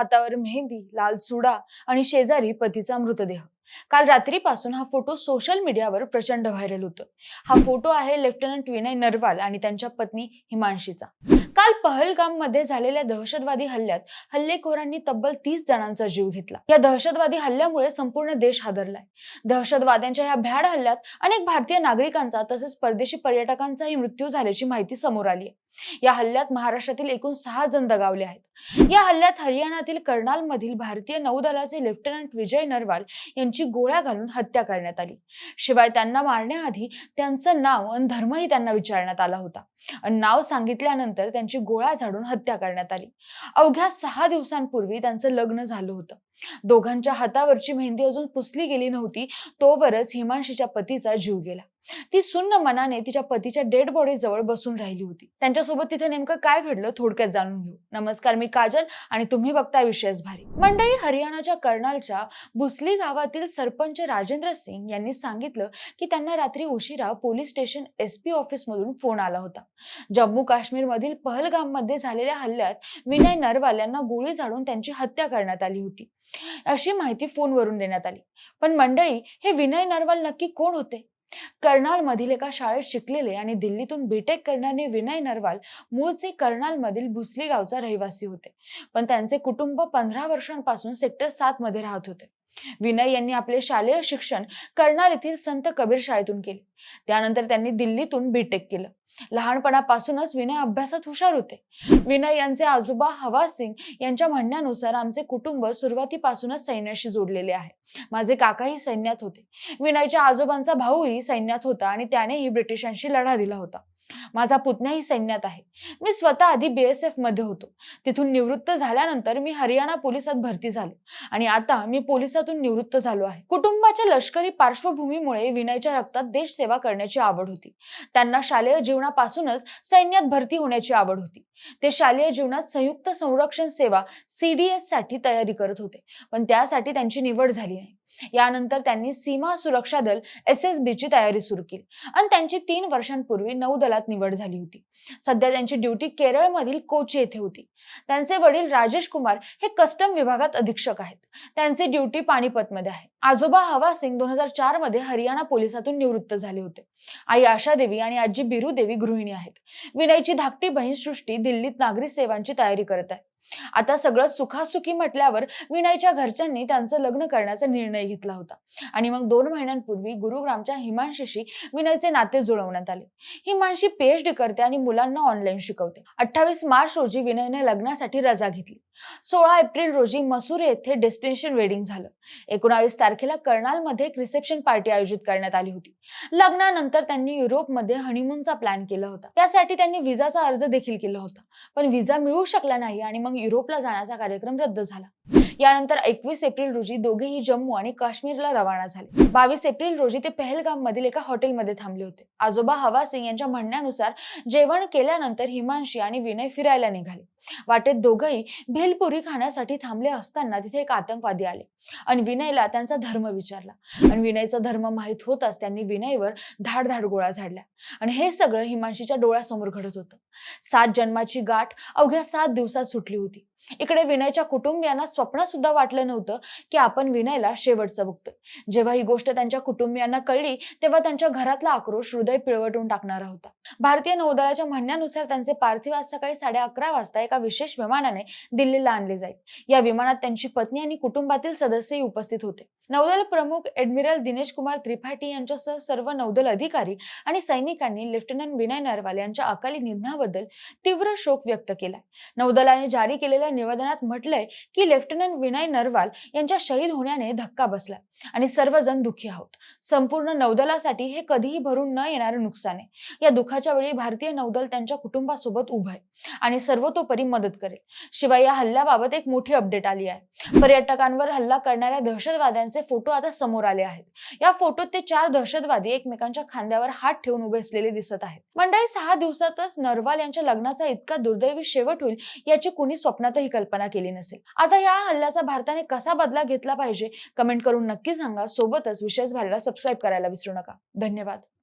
हातावर मेहंदी लाल चुडा आणि शेजारी पतीचा मृतदेह. काल रात्रीपासून हा फोटो सोशल मीडियावर प्रचंड व्हायरल होतो हा फोटो आहे लेफ्टनंट विनय नरवाल आणि त्यांच्या पत्नी हिमांशीचा. काल पहलगाममध्ये झालेल्या दहशतवादी हल्ल्यात हल्लेखोरांनी तब्बल तीस जणांचा जीव घेतला. या दहशतवादी हल्ल्यामुळे संपूर्ण देश हादरलाय. दहशतवाद्यांच्या या भ्याड हल्ल्यात अनेक भारतीय नागरिकांचा तसेच परदेशी पर्यटकांचाही मृत्यू झाल्याची माहिती समोर आली आहे या हल्ल्यात महाराष्ट्रातील एकूण सहा जण दगावले आहेत. या हल्ल्यात हरियाणातील कर्नाल मधील भारतीय नौदलाचे लेफ्टनंट विजय नरवाल यांची गोळ्या घालून हत्या करण्यात आली. शिवाय त्यांना मारण्याआधी त्यांचं नाव आणि धर्मही त्यांना विचारण्यात आला होता. आणि नाव सांगितल्यानंतर त्यांची गोळ्या झाडून हत्या करण्यात आली. अवघ्या सहा दिवसांपूर्वी त्यांचं लग्न झालं होतं. दोघांच्या हातावरची मेहंदी अजून पुसली गेली नव्हती तोवरच हिमांशीच्या पतीचा जीव गेला. ती सुन्न मनाने तिच्या पतीच्या डेड बॉडी जवळ बसून राहिली होती. त्यांच्यासोबत तिथे नेमकं काय घडलं थोडक्यात जाणून घेऊ. नमस्कार मी काजल आणि तुम्ही बघताय विषयच भारी. मंडळी हरियाणाच्या कर्नालच्या बुसली गावातील सरपंच राजेंद्र सिंग यांनी सांगितलं की त्यांना रात्री उशिरा police station S P office मधून फोन आला होता. जम्मू काश्मीर मधील पहलगाममध्ये झालेल्या हल्ल्यात विनय नरवाल यांना गोळी झाडून त्यांची हत्या करण्यात आली होती. अशी माहिती फोनवरून देण्यात आली. पण मंडळी हे विनय नरवाल नक्की कोण होते? कर्नाल मधील एका शाळेत शिकलेले आणि दिल्लीतून बीटेक करणारे विनय नरवाल मूळचे कर्नालमधील भुसली गावचा रहिवासी होते. पण त्यांचे कुटुंब पंधरा वर्षांपासून सेक्टर सात मध्ये राहत होते. विनय यांनी आपले शालेय शिक्षण कर्नाल येथील संत कबीर शाळेतून केले. त्यानंतर त्यांनी दिल्लीतून बीटेक केलं. लहानपणापासूनच विनय अभ्यासात हुशार होते. विनय यांचे आजोबा हवा सिंग यांच्या म्हणण्यानुसार आमचे कुटुंब सुरुवातीपासूनच सैन्याशी जोडलेले आहे. माझे काकाही सैन्यात होते. विनयच्या आजोबांचा भाऊही सैन्यात होता आणि त्यानेही ब्रिटिशांशी लढा दिला होता. माझा पुतण्याही सैन्यात आहे. मी स्वतः आधी बीएसएफमध्ये होतो. तिथून निवृत्त झाल्यानंतर मी हरियाणा पोलिसात भरती झालो. आणि आता मी पोलिसातून निवृत्त झालो आहे. कुटुंबाच्या लष्करी पार्श्वभूमीमुळे विनयच्या रक्तात देश सेवा करण्याची आवड होती. त्यांना शालेय जीवनापासूनच सैन्यात भरती होण्याची आवड होती. ते शालेय जीवनात संयुक्त संरक्षण सेवा सीडीएससाठी तयारी करत होते. पण त्यासाठी त्यांची निवड झाली नाही. यानंतर त्यांनी सीमा सुरक्षा दल एस एस ची तयारी सुरू केली. आणि त्यांची तीन वर्षांपूर्वी नौदलात निवड झाली होती. सध्या त्यांची ड्युटी केरळमधील कोची येथे होती. त्यांचे वडील राजेश कुमार हे कस्टम विभागात अधीक्षक आहेत. त्यांची ड्युटी पानिपत मध्ये आहे. आजोबा हवा सिंग दोन हजार चारमध्ये हरियाणा पोलिसातून निवृत्त झाले होते. आई आशा देवी आणि आजी बिरू देवी गृहिणी आहेत. विनयची धाकटी बहीण सृष्टी दिल्लीत नागरी सेवांची तयारी करत आहे. आता सगळं सुखासुखी म्हटल्यावर विनयच्या घरच्यांनी त्यांचं लग्न करण्याचा निर्णय घेतला होता. आणि मग दोन महिन्यांपूर्वी गुरुग्रामच्या हिमांशीशी विनयचे नाते जुळवण्यात आले. हिमांशी पीएचडी करते आणि मुलांना ऑनलाईन शिकवते. अठ्ठावीस मार्च रोजी विनयने लग्नासाठी रजा घेतली. सोळा एप्रिल रोजी मसुरी येथे डेस्टिनेशन वेडिंग झालं. एकोणावीस तारखेला कर्नालमध्ये एक रिसेप्शन पार्टी आयोजित करण्यात आली होती. लग्नानंतर त्यांनी युरोपमध्ये हनीमूनचा प्लॅन केला होता. त्यासाठी त्यांनी विजाचा अर्ज देखील केला होता. पण विजा मिळू शकला नाही आणि मग युरोपला जाण्याचा कार्यक्रम रद्द झाला. यानंतर एकवीस एप्रिल रोजी दोघेही जम्मू आणि काश्मीरला रवाना झाले. बावीस एप्रिल रोजी ते पहलगाम मधील एका हॉटेलमध्ये थांबले होते. आजोबा हवा सिंग यांच्या म्हणण्यानुसार जेवण केल्यानंतर हिमांशी आणि विनय फिरायला निघाले. वाटेत दोघंही भेलपुरी खाण्यासाठी थांबले असताना तिथे एक आतंकवादी आले आणि विनयला त्यांचा धर्म विचारला. आणि विनयचा धर्म माहीत होताच त्यांनी विनयवर धाड धाड झाडल्या. आणि हे सगळं हिमांशीच्या डोळ्यासमोर घडत होतं. सात जन्माची गाठ अवघ्या सात दिवसात सुटली होती. इकडे विनयच्या कुटुंबियांना स्वप्न सुद्धा वाटलं नव्हतं की आपण विनयला शेवटचं बघतोय. जेव्हा ही गोष्ट त्यांच्या कुटुंबियांना कळली तेव्हा त्यांच्या घरातला आक्रोश हृदय पिळवटून टाकणारा होता. भारतीय नौदलाच्या म्हणण्यानुसार त्यांचे पार्थिव आज सकाळी साडे अकरा वाजता एका विशेष विमानाने दिल्लीला आणले जाईल. या विमानात त्यांची पत्नी आणि कुटुंबातील सदस्यही उपस्थित होते. नौदल प्रमुख एडमिरल दिनेश कुमार त्रिपाठी यांच्यासह सर्व नौदल अधिकारी आणि सैनिकांनी लेफ्टनंट विनय नरवाल यांच्या अकाली निधनाबद्दल तीव्र शोक व्यक्त केलाय नौदलाने जारी केलेल्या निवेदनात म्हटलंय की लेफ्टनंट विनय नरवाल यांच्या शहीद होण्याने धक्का बसलाय आणि सर्वजण दुःखी आहोत. संपूर्ण नौदलासाठी हे कधीही भरून न येणारे नुकसान आहे. या दुःखाच्या वेळी भारतीय नौदल त्यांच्या कुटुंबासोबत उभं आहे आणि सर्वतोपरी मदत करेल. शिवाय या हल्ल्याबाबत एक मोठी अपडेट आली आहे. पर्यटकांवर हल्ला करणाऱ्या दहशतवाद्यांचे फोटो आता समोर आले आहेत. या फोटोत ते चार दहशतवादी एकमेकांच्या खांद्यावर हात ठेवून उभे असलेले दिसत आहेत. मंडळी सहा दिवसातच नरवाल यांच्या लग्नाचा इतका दुर्दैवी शेवट होईल याची कुणी ही कल्पना केली नसेल. आता या हल्ल्याचा भारताने कसा बदला घेतला पाहिजे? कमेंट करून नक्की सांगा. सोबतच विशेष भारीला सबस्क्राईब करायला विसरू नका. धन्यवाद.